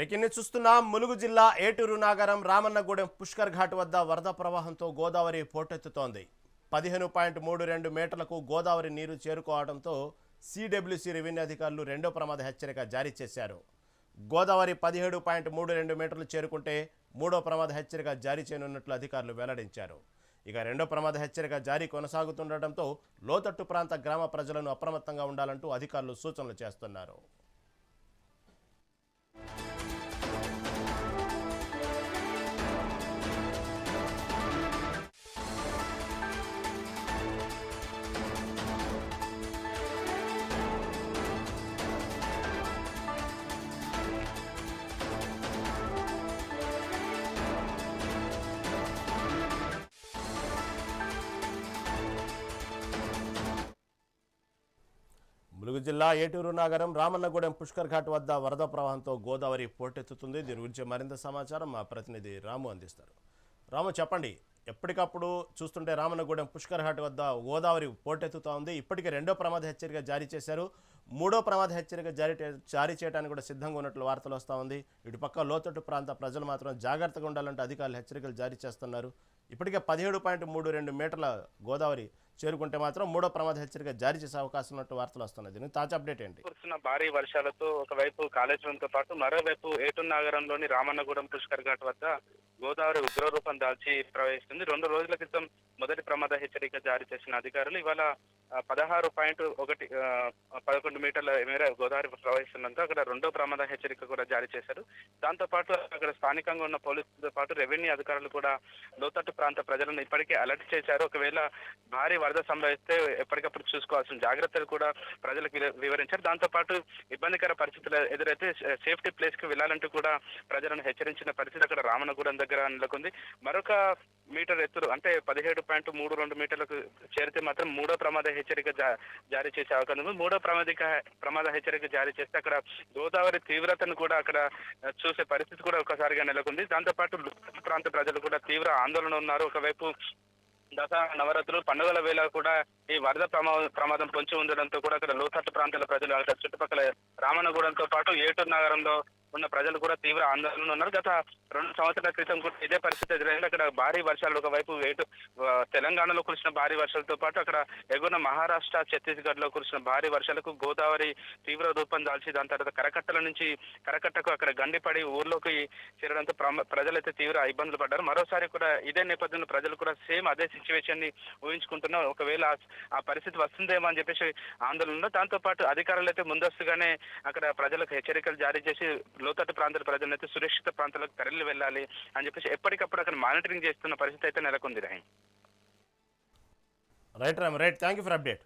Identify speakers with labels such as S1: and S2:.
S1: Breaking news చూస్తున్నాం ములుగు జిల్లా ఏటూరు నాగరం రామన్నగూడెం పుష్కర్ ఘాట్ వద్ద వరద ప్రవాహంతో గోదావరి పోటెత్తుతోంది. పదిహేను పాయింట్ మూడు రెండు మీటర్లకు గోదావరి నీరు చేరుకోవడంతో సిడబ్ల్యూసి రెవెన్యూ అధికారులు రెండో ప్రమాద హెచ్చరిక జారీ చేశారు. గోదావరి పదిహేడు పాయింట్ మూడు రెండు మీటర్లు చేరుకుంటే మూడో ప్రమాద హెచ్చరిక జారీ చేయనున్నట్లు అధికారులు వెల్లడించారు. ఇక రెండో ప్రమాద హెచ్చరిక జారీ కొనసాగుతుండటంతో లోతట్టు ప్రాంత గ్రామ ప్రజలను అప్రమత్తంగా ఉండాలంటూ అధికారులు సూచనలు చేస్తున్నారు. ములుగు జిల్లా ఏటూరు నగరం రామన్నగూడెం పుష్కర్ ఘాట్ వద్ద వరద ప్రవాహంతో గోదావరి పోటెత్తుతుంది. దీని గురించి మరింత సమాచారం మా ప్రతినిధి రాము అందిస్తారు. రాము చెప్పండి. ఎప్పటికప్పుడు చూస్తుంటే రామన్నగూడెం పుష్కర్ ఘాట్ వద్ద గోదావరి పోటెత్తుతా ఉంది ఇప్పటికే రెండో ప్రమాద హెచ్చరిక జారీ చేశారు. మూడో ప్రమాద హెచ్చరిక జారీ జారీ చేయడానికి కూడా సిద్ధంగా ఉన్నట్లు వార్తలు వస్తూ ఉంది. ఇటుపక్క లోతట్టు ప్రాంత ప్రజలు మాత్రం జాగ్రత్తగా ఉండాలంటే అధికారులు హెచ్చరికలు జారీ చేస్తున్నారు. ఇప్పటికే పదిహేడు పాయింట్ మూడు రెండు మీటర్ల గోదావరి చేరుకుంటే మాత్రం మూడో ప్రమాద హెచ్చరిక జారీ చేసే అవకాశం ఉన్నట్టు వార్తలు వస్తున్నాయి. దీనికి తాజా అప్డేట్ ఏంటి?
S2: కురుస్తున్న భారీ వర్షాలతో ఒకవైపు కాళేశ్వరంతో పాటు మరోవైపు ఏటూరు నగరంలోని రామన్నగూడెం పుష్కర్ ఘాట్ వద్ద గోదావరి ఉగ్రరూపం దాల్చి ప్రవహిస్తుంది. రెండు రోజుల క్రితం మొదటి ప్రమాద హెచ్చరిక జారీ చేసిన అధికారులు ఇవాళ పదహారు పాయింట్ ఒకటి పదకొండు మీటర్ల మేర గోదావరి ప్రవహిస్తున్నందుకు అక్కడ రెండో ప్రమాద హెచ్చరిక కూడా జారీ చేశారు. దాంతో పాటు అక్కడ స్థానికంగా ఉన్న పోలీసులతో పాటు రెవెన్యూ అధికారులు కూడా లోతట్టు ప్రాంత ప్రజలను ఇప్పటికే అలర్ట్ చేశారు. ఒకవేళ భారీ వరద సంభవిస్తే ఎప్పటికప్పుడు చూసుకోవాల్సిన జాగ్రత్తలు కూడా ప్రజలకు వివరించారు. దాంతో పాటు ఇబ్బందికర పరిస్థితులు ఎదురైతే సేఫ్టీ ప్లేస్కి వెళ్ళాలంటూ కూడా ప్రజలను హెచ్చరించిన పరిస్థితి అక్కడ రామనగూడెం దగ్గర నెలకొంది. మరొక మీటర్ ఎత్తులు అంటే పదిహేడు పాయింట్ మూడు రెండు మీటర్లకు చేరితే మాత్రం మూడో ప్రమాద హెచ్చరిక జా- జారీ చేసే అవకాశం ఉంది. మూడో ప్రమాదిక ప్రమాద హెచ్చరిక జారీ చేస్తే అక్కడ గోదావరి తీవ్రతను కూడా అక్కడ చూసే పరిస్థితి కూడా ఒకసారిగా నెలకొంది. దాంతో పాటు ప్రాంత ప్రజలు కూడా తీవ్ర ఆందోళన ఉన్నారు. ఒకవైపు దసరా నవరాత్రులు పండుగల వేళ కూడా ఈ వరద ప్రమా ప్రమాదం పొంచి ఉండడంతో కూడా అక్కడ లోతట్టు ప్రాంతాల ప్రజలు అక్కడ చుట్టుపక్కల రామనగూడెంతో పాటు ఏటూరు నగరంలో ఉన్న ప్రజలు కూడా తీవ్ర ఆందోళన ఉన్నారు. గత రెండు సంవత్సరాల క్రితం కూడా ఇదే పరిస్థితి ఎదురైంది. అక్కడ భారీ వర్షాలు ఒకవైపు వేటు తెలంగాణలో కురిసిన భారీ వర్షాలతో పాటు అక్కడ ఎగువన మహారాష్ట్ర ఛత్తీస్గఢ్లో కురిసిన భారీ వర్షాలకు గోదావరి తీవ్ర రూపం దాల్చి దాని తర్వాత కరకట్టల నుంచి కరకట్టకు అక్కడ గండిపడి ఊర్లోకి చేరడంతో ప్రజలైతే తీవ్ర ఇబ్బందులు పడ్డారు. మరోసారి కూడా ఇదే నేపథ్యంలో ప్రజలు కూడా సేమ్ అదే సిచ్యువేషన్ని ఊహించుకుంటున్నారు. ఒకవేళ ఆ- పరిస్థితి వస్తుందేమో అని చెప్పేసి ఆందోళన దాంతో పాటు అధికారులు అయితే ముందస్తుగానే అక్కడ ప్రజలకు హెచ్చరికలు జారీ చేసి లోతట్టు ప్రాంతాల ప్రజలను అయితే సురక్షిత ప్రాంతాలకు తరలి వెళ్ళాలి అని చెప్పేసి ఎప్పటికప్పుడు అక్కడ మానిటరింగ్ చేస్తున్న పరిస్థితి అయితే నెలకొంది Rai
S1: right Ram right thank you for update